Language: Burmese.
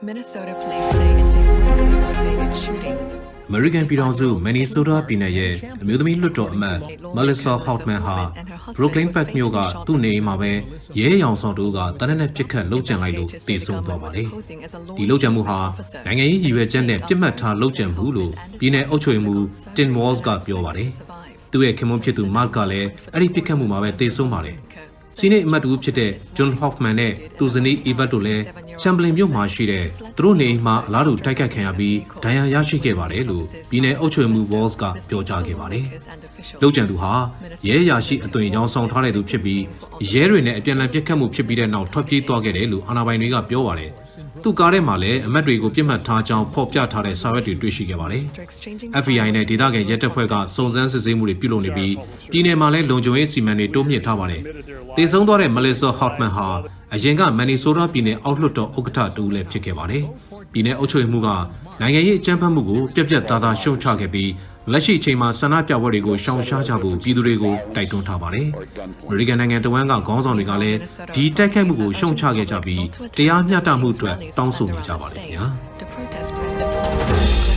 Minnesota police say it's a politically motivated shooting. အမေရိကန်ပြည်ထောင်စုမန်နီဆိုးတာပြည်နယ်ရဲ့အမျိုးသမီးလွှတ်တော်အမတ်မလစ်ဆာဟောက်မန်ဟာဘရုကလင်းပတ်မြို့ကသူ့နေအိမ်မှာပဲရဲရောင်ဆောင်တို့ကတနက်နဲ့ပြစ်ခတ်လှုပ်ကြံလိုက်လို့တေဆုံးသွားပါတယ်။ဒီလှုပ်ကြံမှုဟာနိုင်ငံရေးရည်ရွယ်ချက်နဲ့ပြစ်မှတ်ထားလှုပ်ကြံမှုလို့ပြည်နယ်အုပ်ချုပ်ရေးမှူးတင်ဝေါ့စ်ကပြောပါတယ်။သူ့ရဲ့ခင်မွန်းဖြစ်သူမတ်ကလည်းအဲ့ဒီပြစ်ခတ်မှုမှာပဲတေဆုံးပါတယ်။စီနေအမတ်တူဖြစ်တဲ့ဂျွန်ဟော့ဖ်မန်နဲ့သူဇနီးအီဗတ်တို့လည်း ချမ်ပလင်မြို့မှာရှိတဲ့သူတို့နေအိမ်မှာအလားတူတိုက်ခတ်ခံရပြီးဒဏ်ရာရရှိခဲ့ပါတယ်လို့ပြည်နယ်အုပ်ချုပ်ရေးမှူးဝေါ့စ်ကပြောကြားခဲ့ပါတယ်။လုံခြံသူဟာရဲအရာရှိအသွင်ရောင်းဆောင်ထားတဲ့သူဖြစ်ပြီးရဲတွေနဲ့အပြန်အလှန်ပြစ်ခတ်မှုဖြစ်ပြီးတဲ့နောက်ထွက်ပြေးသွားခဲ့တယ်လို့အာဏာပိုင်တွေကပြောပါတယ်။သူကားထဲမှာလည်းအမတ်တွေကိုပြစ်မှတ်ထားကြောင်းဖော်ပြထားတဲ့စာရွက်တွေတွေ့ရှိခဲ့ပါတယ်။ FBI နဲ့ဒေသခံရဲတပ်ဖွဲ့ကစုံစမ်းစစ်ဆေးမှုတွေပြုလုပ်နေပြီးပြည်내မှာလည်းလုံခြုံရေးစီမံတွေတိုးမြင့်ထားပါတယ်။တည်ဆုံးသွားတဲ့မလီဆာဟော့မန်ဟာ အရင်ကမန်နီဆိုးတာပြည်နယ်အောက်လွှတ်တော်ဥက္ကဋ္ဌတူလည်းဖြစ်ခဲ့ပါတယ်။ပြည်내အုပ်ချုပ်ရေးမှူးကနိုင်ငံရေးအကြမ်းဖက်မှုကိုပြက်ပြက်သားသားရှုံချခဲ့ပြီးလက်ရှိအချိန်မှာဆန္ဒပြပွဲတွေကိုရှောင်ရှားကြဖို့ပြည်သူတွေကိုတိုက်တွန်းထားပါတယ်။အမေရိကန်နိုင်ငံတဝန်းကခေါင်းဆောင်တွေကလည်းဒီတိုက်ခိုက်မှုကိုရှုံချခဲ့ကြပြီးတရားမျှတမှုအတွက်တောင်းဆိုနေကြပါတယ်ခင်ဗျာ။ To protest